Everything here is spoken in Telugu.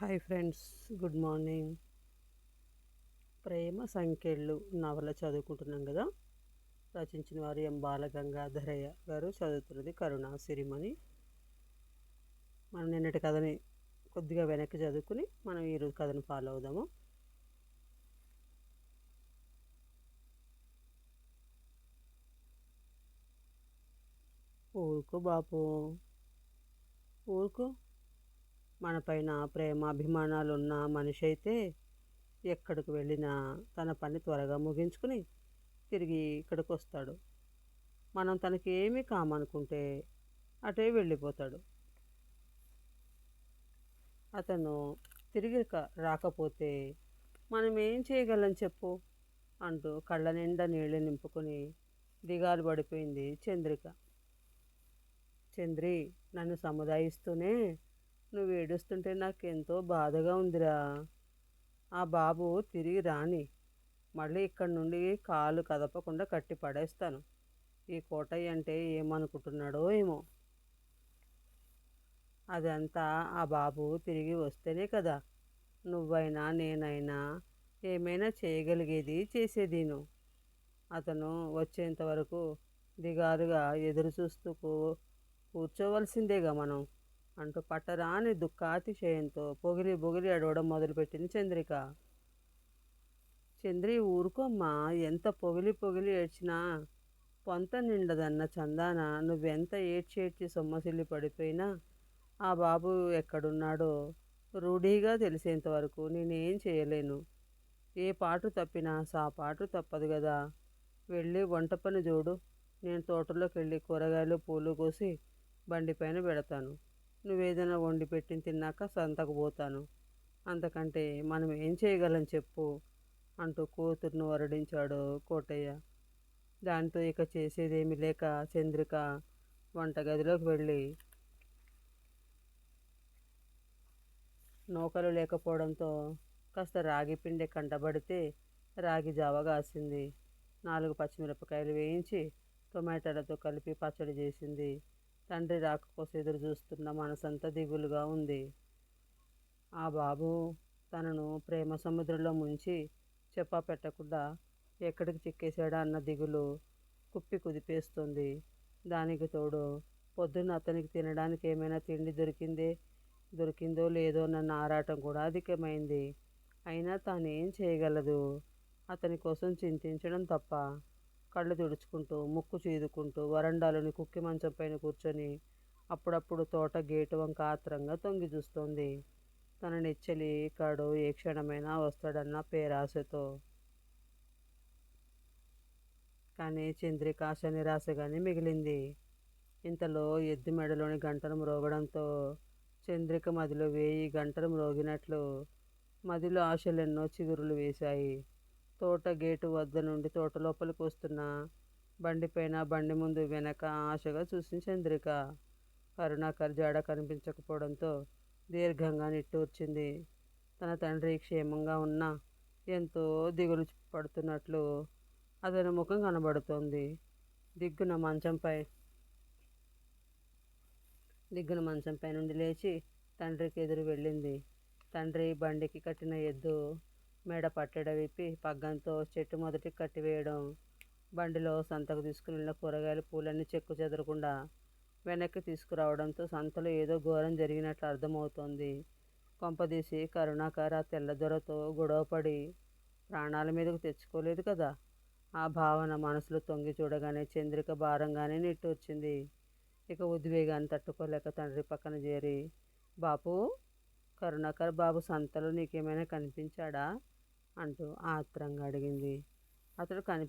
Hi friends good morning. ప్రేమ సంఖ్యలు నవల చదువుకుంటున్నాం కదా? రచించిన వారు ఎం బాలగంగాధరయ్య గారు చదువుతున్నది కరుణా సిరిమణి. మనం నిన్నటి కథని కొద్దిగా వెనక్కి చదువుకుని మనం ఈరోజు కథను ఫాలో అవుదాము. ఊరుకో బాపు ఊరుకో. మనపైన ప్రేమ అభిమానాలు ఉన్న మనిషి అయితే ఎక్కడికి వెళ్ళినా తన పని త్వరగా ముగించుకుని తిరిగి ఇక్కడికి వస్తాడు మనం తనకి ఏమీ కామనుకుంటే అటే వెళ్ళిపోతాడు. అతను తిరిగి రాకపోతే మనం ఏం చేయగలం చెప్పు? అంటూ కళ్ళ నిండా నీళ్ళు నింపుకొని దిగాలు పడిపోయింది చంద్రిక. చంద్రి నన్ను సముదాయిస్తూనే నువ్వు ఏడుస్తుంటే నాకు ఎంతో బాధగా ఉందిరా. ఆ బాబు తిరిగి రాని మళ్ళీ ఇక్కడి నుండి కాలు కదపకుండా కట్టి పడేస్తాను. ఈ కోటయ్య అంటే ఏమనుకుంటున్నాడో ఏమో. అదంతా ఆ బాబు తిరిగి వస్తేనే కదా. నువ్వైనా నేనైనా ఏమైనా చేయగలిగేది చేసేదీను అతను వచ్చేంత వరకు దిగారుగా ఎదురు చూస్తూ కూర్చోవలసిందేగా మనం. అంటూ పట్టరాని దుఃఖాతిశయంతో పొగిలి బొగిలి అడవడం మొదలుపెట్టింది చంద్రిక. చంద్రి ఊరుకోమ్మా ఎంత పొగిలి పొగిలి ఏడ్చినా పొంత నిండదన్న చందాన నువ్వెంత ఏడ్చి ఏడ్చి సొమ్మసిల్లి పడిపోయినా ఆ బాబు ఎక్కడున్నాడో రూఢీగా తెలిసేంత వరకు నేనేం చేయలేను. ఏ పాటు తప్పినా సా పాటు తప్పదు కదా వెళ్ళి వంట పని చూడు నేను తోటలోకి వెళ్ళి కూరగాయలు పూలు కోసి బండి పైన పెడతాను. నువ్వేదైనా వండి పెట్టి తిన్నాక సంతకు పోతాను. అంతకంటే మనం ఏం చేయగలం చెప్పు అంటూ కూతుర్ను వరడించాడు కోటయ్య. దాంతో ఇక చేసేదేమి లేక చంద్రిక వంటగదిలోకి వెళ్ళి నూకలు లేకపోవడంతో కాస్త రాగి పిండి కంటబడితే రాగి జావ కాసింది. నాలుగు పచ్చిమిరపకాయలు వేయించి టొమాటోలతో కలిపి పచ్చడి చేసింది. తండ్రి రాక కోసం ఎదురు చూస్తున్న మనసంతా దిగులుగా ఉంది. ఆ బాబు తనను ప్రేమ సముద్రంలో ముంచి చెప్పా పెట్టకుండా ఎక్కడికి చిక్కేశాడా అన్న దిగులు కుప్పి కుదిపేస్తుంది. దానికి తోడు పొద్దున్న అతనికి తినడానికి ఏమైనా తిండి దొరికిందే దొరికిందో లేదో నన్ను ఆరాటం కూడా అధికమైంది. అయినా తాను ఏం చేయగలదు? అతని కోసం చింతించడం తప్ప. కళ్ళు తుడుచుకుంటూ ముక్కు చీదుకుంటూ వరండాలోని కుక్కి మంచం పైన కూర్చొని అప్పుడప్పుడు తోట గేటు వంక ఆత్రంగా తొంగి చూస్తోంది. తన నెచ్చలి కాడు ఏ క్షణమైనా వస్తాడన్న పేరాశతో. కానీ చంద్రిక ఆశ నిరాశగానే మిగిలింది. ఇంతలో ఎద్దు మెడలోని గంటను మ్రోగడంతో చంద్రిక మదిలో వేయి గంటలు మ్రోగినట్లు మదిలో ఆశలెన్నో చిగురులు వేశాయి. తోట గేటు వద్ద నుండి తోట లోపలికి వస్తున్న బండిపైన బండి ముందు వెనక ఆశగా చూసిన చంద్రిక. కరుణాకర్ జాడ కనిపించకపోవడంతో దీర్ఘంగా నిట్టూర్చింది. తన తండ్రి క్షేమంగా ఉన్న ఎంతో దిగులు పడుతున్నట్లు అతని ముఖం కనబడుతోంది. దిగ్గున మంచంపై దిగ్గున మంచంపై నుండి లేచి తండ్రికి ఎదురు వెళ్ళింది. తండ్రి బండికి కట్టిన ఎద్దు మెడ పట్టెడ విప్పి పగ్గంతో చెట్టు మొదటి కట్టివేయడం బండిలో సంతకు తీసుకుని వెళ్ళిన కూరగాయలు పూలన్నీ చెక్కు చెదరకుండా వెనక్కి తీసుకురావడంతో సంతలో ఏదో ఘోరం జరిగినట్లు అర్థమవుతోంది. కొంపదీసి కరుణాకర్ ఆ తెల్లదొరతో గొడవపడి ప్రాణాల మీదకు తెచ్చుకోలేదు కదా? ఆ భావన మనసులో తొంగి చూడగానే చంద్రిక భారంగానే నిట్టూర్చింది. ఇక ఉద్వేగాన్ని తట్టుకోలేక తండ్రి పక్కన చేరి బాపు కరుణాకర్ బాబు సంతలో నీకేమైనా కనిపించాడా? అంటూ ఆత్రంగా అడిగింది. అతడు కని